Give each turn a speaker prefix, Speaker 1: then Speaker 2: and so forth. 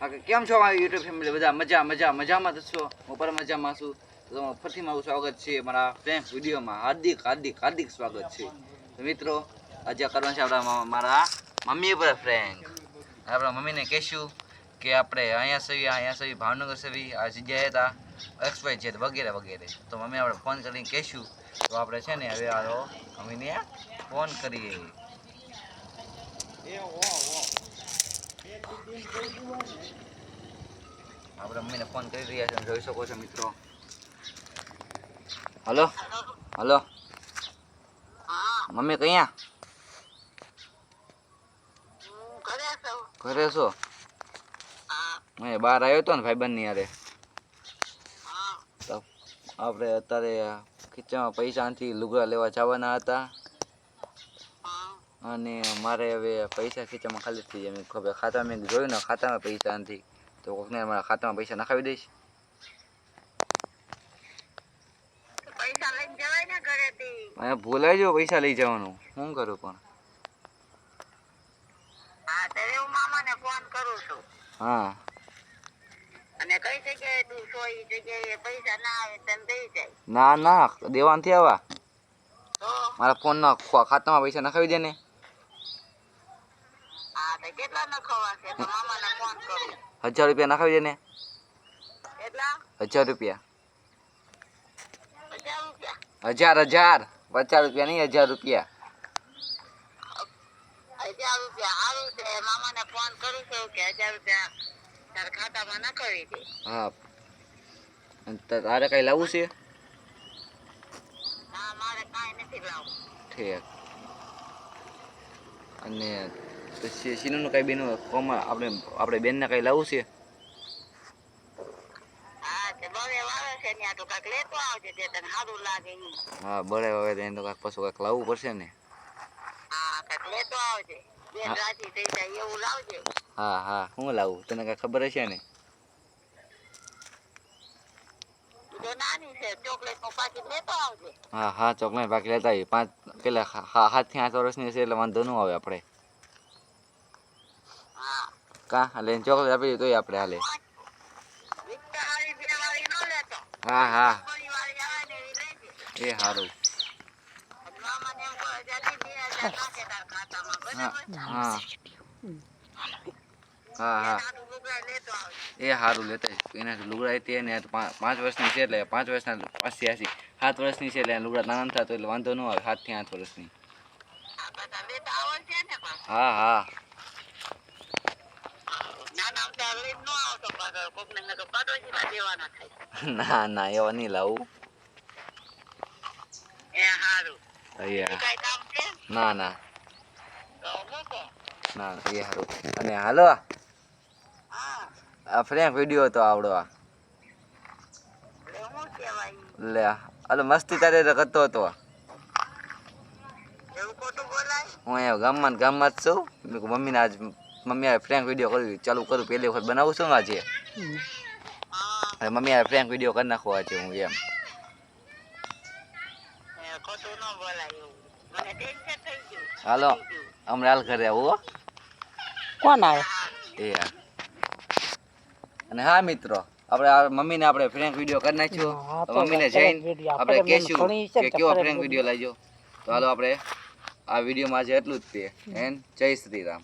Speaker 1: કેમ છો મારી યુટ્યુબ ફેમિલી બધા મજા મજા, મજામાં જ છો? હું પણ મજામાં છું. તો ફરીથી મારું સ્વાગત છે મારા ફ્રેન્ડ વિડીયોમાં. હાર્દિક હાર્દિક હાર્દિક સ્વાગત છે. મિત્રો, આજે કરવાનું છે આપણા મારા મમ્મી પર ફ્રેન્ક આપણા મમ્મીને કહેશું કે આપણે અહીંયા સવી અહીંયા સવી, ભાવનગર સવી, આ જગ્યાએ હતા એક્સ વાય ઝેડ વગેરે વગેરે. તો મમ્મી આપણે ફોન કરીને કહેશું. તો આપણે છે ને હવે આરો મમ્મીને ફોન કરીએ. આપણે મમ્મીને ફોન કરી રહ્યા છે જોઈ શકો છો મિત્રો. હલો? હલો? મમ્મી કયા? ઘરે છો? મેં બહાર આવ્યો હતો ને ભાઈબંધની યારે તો આપણે અત્યારે ખીચામાં પૈસા નથી લુગડા લેવા જવાના હતા. અને મારે હવે પૈસા ખીચામાં ખાલી થઈ જાય. મેં ખબર ખાતા મેં જોયું ને ખાતામાં પૈસા નથી. તો કોકને મારા ખાતામાં પૈસા નખાવી દઈશ. મને ભૂલાઈ ગયો પૈસા લઈ જવાનું. શું કરું પણ?
Speaker 2: હા ના
Speaker 1: ના દેવાનથી આવા. મારા ફોન ના ખાતામાં પૈસા નખાવી દે ને.
Speaker 2: કેટલા નખવા છે? તો મામાને ફોન કરું.
Speaker 1: હજાર રૂપિયા નાખાવી દે ને.
Speaker 2: કેટલા
Speaker 1: હજાર રૂપિયા. હજાર હજાર પચાસ રૂપિયા નહીં હજાર રૂપિયા.
Speaker 2: હજાર રૂપિયા. સારું છે. મામાને ફોન કરું છું કે હજાર રૂપિયા તારા ખાતામાં નખાવી દે.
Speaker 1: હા. તારે કઈ લાવવું છે?
Speaker 2: ના મારે કાંઈ નથી લાવવું.
Speaker 1: ઠીક. અને પછી સીનુનું કઈ બેન કોમાં આપણે આપણે બેનને કઈ લાવવું છે?
Speaker 2: હા તે બળે તો
Speaker 1: હવે તો એને તો કાંઈક પાછું કાંઈક લાવવું પડશે ને.
Speaker 2: હા
Speaker 1: હા. હું લાવવું તને કાંઈ ખબર હશે ને?
Speaker 2: તો
Speaker 1: હા હા ચોકલેટ બાકી લેતા આવીએ. પાંચ કેટલા હા સાતથી આઠ વર્ષની છે એટલે વાંધો ન આવે આપણે. કાં? હાલે ચોકલેટ આપી તોય આપણે હાલે. હા હા. એ સારું હા હા. એ સારું લેતા એના લુગડા હતી ને પાંચ વર્ષની છે એટલે પાંચ વર્ષના પાસી આસી સાત વર્ષની છે એટલે લુગડા નાના થતા એટલે વાંધો ન આવે સાતથી આઠ વર્ષની. હા હા.
Speaker 2: નો
Speaker 1: ના એવા નહીં લાવું. ના ના. ના એ સારું અને હાલો આ. ફ્રેન્ક વીડિયો હતો આવડો આ. લે હાલો મસ્તી તારે તો કરતો હતો હું અહીંયા ગામમાં ગામમાં જ છું. મમ્મીને આજ મમ્મી આ ફ્રેન્ક વીડિયો કરવી ચાલુ કરું પહેલી વખત બનાવું છું ને આજે. મમ્મી આ ફ્રેન્ક વીડિયો કરી નાખો આજે હું એમ.
Speaker 2: એ ખોટું ન બોલાય એવું. મને ટેન્શન થઈ ગયું.
Speaker 1: હાલો હમણાં હાલ ઘરે આવું
Speaker 3: કોણ આવે?
Speaker 1: એ અને હા મિત્રો આપણે મમ્મીને આપણે ફ્રેન્ક વીડિયો કરી નાખ્યો. મમ્મીને જઈને
Speaker 3: વીડિયો
Speaker 1: આપણે કહેશું
Speaker 3: છે
Speaker 1: કે કેવો
Speaker 3: ફ્રેન્ક
Speaker 1: ફ્રેન્ક વીડિયો લાગ્યો. તો હાલો આપણે આ વિડીયોમાં આજે એટલું જ તે. એન જય શ્રી રામ.